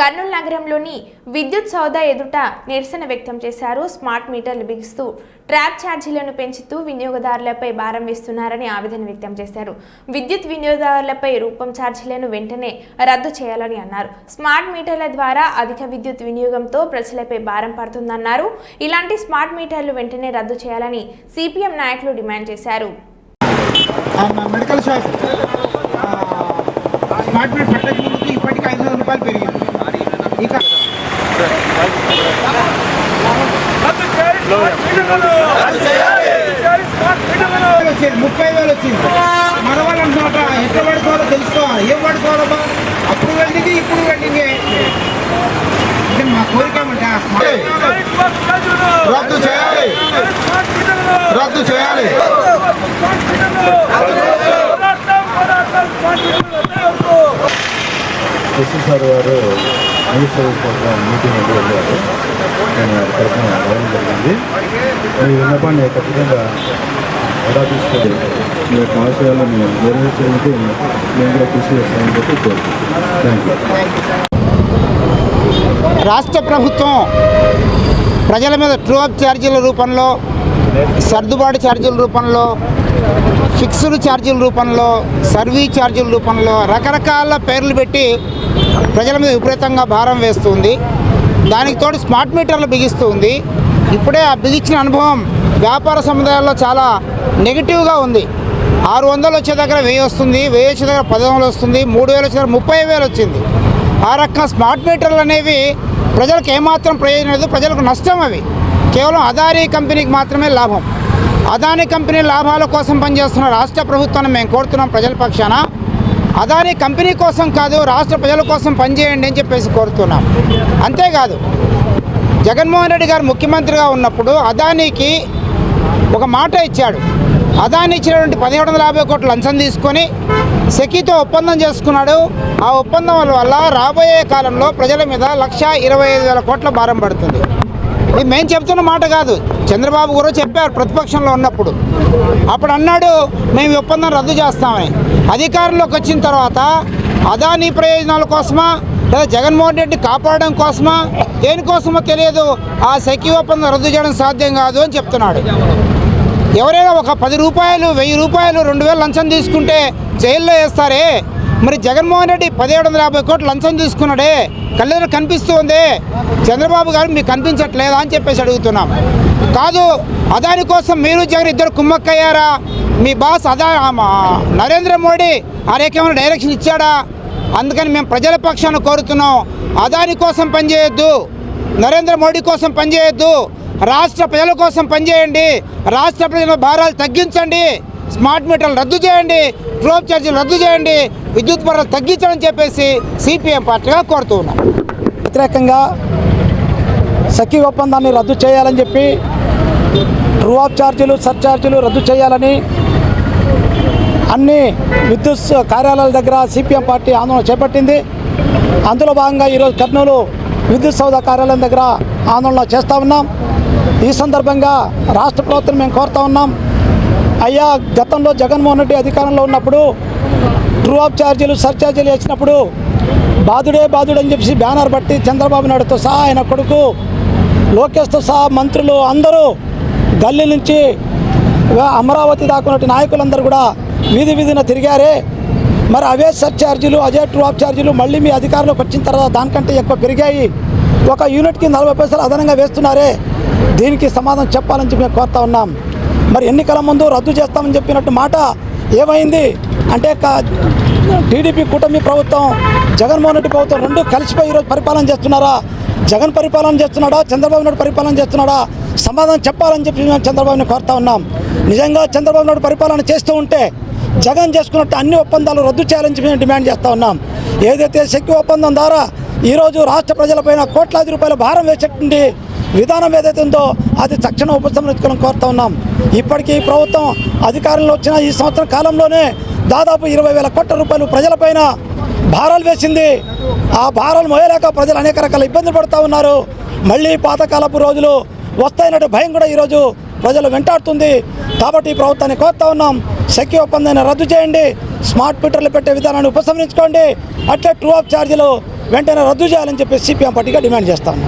కర్నూలు నగరంలోని విద్యుత్ సౌదా ఎదుట నిరసన వ్యక్తం చేశారు. స్మార్ట్ మీటర్లు బిగిస్తూ ట్రాప్ ఛార్జీలను పెంచుతూ వినియోగదారులపై భారం వేస్తున్నారని ఆవేదన వ్యక్తం చేశారు. విద్యుత్ వినియోగదారులపై రూపం ఛార్జీలను వెంటనే రద్దు చేయాలని అన్నారు. స్మార్ట్ మీటర్ల ద్వారా అధిక విద్యుత్ వినియోగంతో ప్రజలపై భారం పడుతుందన్నారు. ఇలాంటి స్మార్ట్ మీటర్లు వెంటనే రద్దు చేయాలని సిపిఎం నాయకులు డిమాండ్ చేశారు. Medical shop. స్మార్ట్ మీటర్ పెట్టక ముందుకి ఐదు వందల రూపాయలు పెరిగింది. ముప్పై వేలు వచ్చింది. మన వాళ్ళు అంటున్నట ఎట్లా పడుకోవాలో తెలుసుకోవాలి ఏం పడుకోవాలబ్బా అప్పుడు వెల్డింగ్ ఇప్పుడు అంటే మా కోరిక రద్దు చేయాలి. రద్దు చేయాలి. ఎస్సీ సార్ వారు మినిస్టర్ కోసం మీటింగ్ వెళ్ళి వెళ్ళారు. నేను వారి తరఫున రావడం జరిగింది. మీ విన్నపాన్ని ఖచ్చితంగా ఎలా తీసుకొని మీ యొక్క ఆశయాలు మేము నెరవేర్చడానికి మేము కూడా కృషి చేస్తామని చెప్పి కోరుకుంటున్నాను. థ్యాంక్ యూ రాష్ట్ర ప్రభుత్వం ప్రజల మీద ట్రూ అప్ ఛార్జీల రూపంలో సర్దుబాటు ఛార్జీల రూపంలో ఫిక్స్డ్ ఛార్జీల రూపంలో సర్వీ ఛార్జీల రూపంలో రకరకాల పేర్లు పెట్టి ప్రజల మీద విపరీతంగా భారం వేస్తుంది. దానికి తోడు స్మార్ట్ మీటర్లు బిగిస్తుంది. ఇప్పుడే ఆ బిగించిన అనుభవం వ్యాపార సముదాయాల్లో చాలా నెగిటివ్గా ఉంది. ఆరు వందలు వచ్చే దగ్గర వెయ్యి వస్తుంది వెయ్యి వచ్చే దగ్గర పది వందలు వస్తుంది మూడు వేలు వచ్చే దగ్గర ముప్పై వేలు వచ్చింది. ఆ రకంగా స్మార్ట్ మీటర్లు అనేవి ప్రజలకు ఏమాత్రం ప్రయోజనం లేదు ప్రజలకు నష్టం అవి. కేవలం అదారీ కంపెనీకి మాత్రమే లాభం. అదానీ కంపెనీ లాభాల కోసం పనిచేస్తున్న రాష్ట్ర ప్రభుత్వాన్ని మేము కోరుతున్నాం ప్రజల పక్షాన. అదానీ కంపెనీ కోసం కాదు రాష్ట్ర ప్రజల కోసం పనిచేయండి అని చెప్పేసి కోరుతున్నాం. అంతేకాదు జగన్మోహన్ రెడ్డి గారు ముఖ్యమంత్రిగా ఉన్నప్పుడు అదానీకి ఒక మాట ఇచ్చాడు. అదాని ఇచ్చినటువంటి పదిహేడు వందల యాభై కోట్లు లంచం తీసుకొని సెకీతో ఒప్పందం చేసుకున్నాడు. ఆ ఒప్పందం వల్ల రాబోయే కాలంలో ప్రజల మీద లక్ష ఇరవై ఐదు వేల కోట్ల భారం పడుతుంది. ఇది మేము చెప్తున్న మాట కాదు చంద్రబాబు గారు చెప్పారు ప్రతిపక్షంలో ఉన్నప్పుడు. అప్పుడు అన్నాడు మేము ఒప్పందం రద్దు చేస్తామని. అధికారంలోకి వచ్చిన తర్వాత అదానీ ప్రయోజనాల కోసమా లేదా జగన్మోహన్ రెడ్డి కాపాడడం కోసమా దేనికోసమో తెలియదు. ఆ శక్తి ఒప్పందం రద్దు చేయడం సాధ్యం కాదు అని చెప్తున్నాడు. ఎవరైనా ఒక పది రూపాయలు వెయ్యి రూపాయలు రెండు వేలు లంచం తీసుకుంటే జైల్లో వేస్తారే? మరి జగన్మోహన్ రెడ్డి పదిహేడు వందల యాభై కోట్లు లంచం తీసుకున్నాడే. కళ్ళెదురు కనిపిస్తుంది చంద్రబాబు గారు మీకు కనిపించట్లేదా అని చెప్పేసి అడుగుతున్నాం. కాదు అదాని కోసం మీరు జగన్ ఇద్దరు కుమ్మక్కయ్యారా? మీ బాస్ అదా మా నరేంద్ర మోడీ ఆ రేఖేమైనా డైరెక్షన్ ఇచ్చాడా? అందుకని మేము ప్రజల పక్షాన కోరుతున్నాం. అదాని కోసం పనిచేయొద్దు నరేంద్ర మోడీ కోసం పనిచేయొద్దు రాష్ట్ర ప్రజల కోసం పనిచేయండి రాష్ట్ర ప్రజల భారాలు తగ్గించండి స్మార్ట్ మీటర్లు రద్దు చేయండి ట్రోప్ ఛార్జీలు రద్దు చేయండి విద్యుత్ ధరలు తగ్గించడం చెప్పేసి సిపిఎం పార్టీగా కోరుతూ ఉన్నాం. వ్యతిరేకంగా సఖీ ఒప్పందాన్ని రద్దు చేయాలని చెప్పి ట్రూ ఆఫ్ ఛార్జీలు సర్ఛార్జీలు రద్దు చేయాలని అన్ని విద్యుత్ కార్యాలయాల దగ్గర సిపిఎం పార్టీ ఆందోళన చేపట్టింది. అందులో భాగంగా ఈరోజు కర్నూలు విద్యుత్ సౌధ కార్యాలయం దగ్గర ఆందోళన చేస్తూ ఉన్నాం. ఈ సందర్భంగా రాష్ట్ర ప్రభుత్వం మేము కోరుతా ఉన్నాం. అయ్యా గతంలో జగన్మోహన్ రెడ్డి అధికారంలో ఉన్నప్పుడు ట్రూ ఆఫ్ ఛార్జీలు సర్ఛార్జీలు వేసినప్పుడు బాధుడే బాధుడు అని చెప్పి బ్యానర్ పట్టి చంద్రబాబు నాయుడుతో సహా ఆయన కొడుకు లోకేష్తో సహా మంత్రులు అందరూ గల్లీ నుంచి అమరావతి దాకున్నట్టు నాయకులందరూ కూడా వీధి వీధిన తిరిగారే. మరి అవే సర్ఛార్జీలు అదే ట్రాప్ ఛార్జీలు మళ్ళీ మీ అధికారంలోకి వచ్చిన తర్వాత దానికంటే ఎక్కువ పెరిగాయి. ఒక యూనిట్కి నలభై పైసలు అదనంగా వేస్తున్నారే. దీనికి సమాధానం చెప్పాలని చెప్పి మేము కోరుతా ఉన్నాం. మరి ఎన్నికల ముందు రద్దు చేస్తామని చెప్పినట్టు మాట ఏమైంది? అంటే కా- టీడీపీ కూటమి ప్రభుత్వం జగన్మోహన్ రెడ్డి ప్రభుత్వం రెండు కలిసిపోయి ఈరోజు పరిపాలన చేస్తున్నారా? జగన్ పరిపాలన చేస్తున్నాడా? చంద్రబాబు నాయుడు పరిపాలన చేస్తున్నాడా? సమాధానం చెప్పాలని చెప్పి మేము చంద్రబాబుని కోరుతా ఉన్నాం. నిజంగా చంద్రబాబు నాయుడు పరిపాలన చేస్తూ ఉంటే జగన్ చేసుకున్నట్టు అన్ని ఒప్పందాలు రద్దు చేయాలని చెప్పి మేము డిమాండ్ చేస్తూ ఉన్నాం. ఏదైతే శక్తి ఒప్పందం ద్వారా ఈరోజు రాష్ట్ర ప్రజలపైన కోట్లాది రూపాయల భారం వేసేటువంటి విధానం ఏదైతే ఉందో అది తక్షణ ఉపసంహరించుకోవడం కోరుతా ఉన్నాం. ఇప్పటికీ ప్రభుత్వం అధికారంలో వచ్చిన ఈ సంవత్సరం కాలంలోనే దాదాపు ఇరవై వేల కోట్ల రూపాయలు ప్రజలపైన భారాలు వేసింది. ఆ భారాలు మోయలేక ప్రజలు అనేక రకాల ఇబ్బందులు పడుతూ ఉన్నారు. మళ్ళీ పాతకాలపు రోజులు వస్తాయన్నట్టు భయం కూడా ఈరోజు ప్రజలు వెంటాడుతుంది. కాబట్టి ఈ ప్రభుత్వాన్ని కోరుతా ఉన్నాం. శక్తి ఒప్పందాన్ని రద్దు చేయండి. స్మార్ట్ మీటర్లు పెట్టే విధానాన్ని ఉపసంహరించుకోండి. అట్లే ట్రూ ఆఫ్ ఛార్జీలు వెంటనే రద్దు చేయాలని చెప్పి సిపిఎం పార్టీగా డిమాండ్ చేస్తాను